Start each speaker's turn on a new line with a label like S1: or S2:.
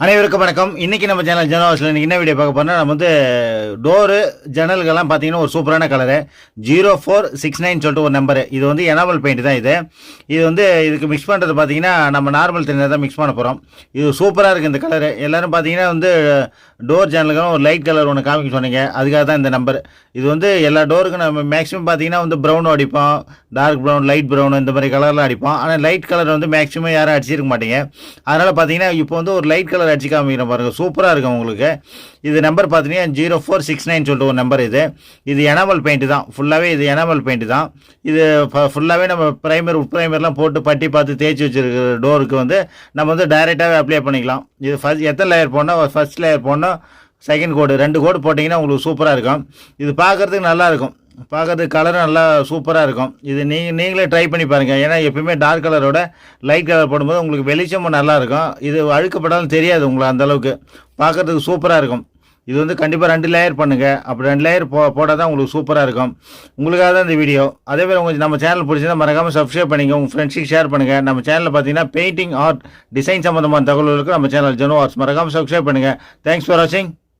S1: அனைவருக்கும் வணக்கம். இன்னைக்கு நம்ம சேனல் ஜனவாசில் இன்னைக்கு என்ன வீடியோ பார்க்க போறோம்னா நம்ம வந்து டோரு ஜன்னல்கள்லாம் பார்த்தீங்கன்னா ஒரு சூப்பரான colour zero four six nine சொல்லிட்டு ஒரு நம்பரு இது வந்து எனாமல் பெயிண்ட் தான் இது. இது வந்து இதுக்கு மிக்ஸ் பண்ணுறது பார்த்தீங்கன்னா நம்ம நார்மல் தண்ணியில் தான் மிக்ஸ் பண்ண போகிறோம் இது சூப்பராக இருக்குது இந்த கலரு எல்லாரும் பார்த்தீங்கன்னா வந்து டோர் ஜன்னல்களும் ஒரு லைட் கலர் ஒன்று காமிக்க சொன்னீங்க. அதுக்காக தான் இந்த நம்பர் இது வந்து எல்லா டோருக்கும் நம்ம மேக்ஸிமம் பார்த்தீங்கன்னா வந்து ப்ரௌனும் அடிப்போம். டார்க் ப்ரௌன் லைட் ப்ரௌன் இந்த மாதிரி கலரில் அடிப்போம். ஆனால் லைட் கலர் வந்து மேக்ஸிமம் யாரும் அடிச்சிருக்க மாட்டீங்க. அதனால் பார்த்தீங்கன்னா இப்போ வந்து ஒரு லைட் கலர் அடிச்சு காமிக்கிறேன் பாருங்கள் சூப்பராக இருக்கும் உங்களுக்கு. இது நம்பர் பார்த்தீங்கன்னா ஜீரோ ஃபோர் சிக்ஸ் நைன் சொல்லிட்டு ஒரு நம்பர் இது. இது எனாமல் பெயிண்ட் தான். ஃபுல்லாகவே இது எனாமல் பெயிண்ட் தான். இது ஃபுல்லாகவே நம்ம ப்ரைமர் ப்ரைமர்லாம் போட்டு பட்டி பார்த்து தேய்ச்சி வச்சுருக்கிற டோருக்கு வந்து நம்ம வந்து டைரெக்டாகவே அப்ளை பண்ணிக்கலாம். இது ஃபஸ்ட் எத்தனை லேயர் போடணும்? ஃபர்ஸ்ட் லேயர் போடணும். செகண்ட் கோடு ரெண்டு கோடு போட்டிங்கன்னா உங்களுக்கு சூப்பராக இருக்கும். இது பார்க்குறதுக்கு நல்லா இருக்கும். பார்க்கறதுக்கு கலரும் நல்லா சூப்பராக இருக்கும். இது நீங்கள் நீங்களே ட்ரை பண்ணி பாருங்கள் ஏன்னா எப்பயுமே டார்க் கலரோட லைட் கலர் போடும்போது உங்களுக்கு வெளிச்சமும் நல்லாயிருக்கும் இது அழுக்கப்பட்டாலும் தெரியாது உங்களுக்கு அந்த அளவுக்கு. பார்க்கறதுக்கு சூப்பராக இருக்கும். இது வந்து கண்டிப்பாக ரெண்டு லேயர் பண்ணுங்கள் அப்படி ரெண்டு லேயர் போ போட்டால் தான் உங்களுக்கு சூப்பராக இருக்கும். உங்களுக்காக தான் இந்த வீடியோ அதே மாதிரி உங்கள் நம்ம சேனல் பிடிச்சிருந்தா மறக்காமல் சப்ஸ்கிரைப் பண்ணிங்க உங்கள் ஃப்ரெண்ட்ஸுக்கு ஷேர் பண்ணுங்கள் நம்ம சேனலில் பார்த்தீங்கன்னா பெயிண்டிங் ஆர்ட் டிசைன் சம்மந்தமான தகவல்களுக்கு நம்ம சேனல் ஜெனோ ஆர்ட்ஸ் மறக்காமல் சப்ஸ்கிரைப் பண்ணுங்கள் தேங்க்ஸ் ஃபார் வாட்சிங்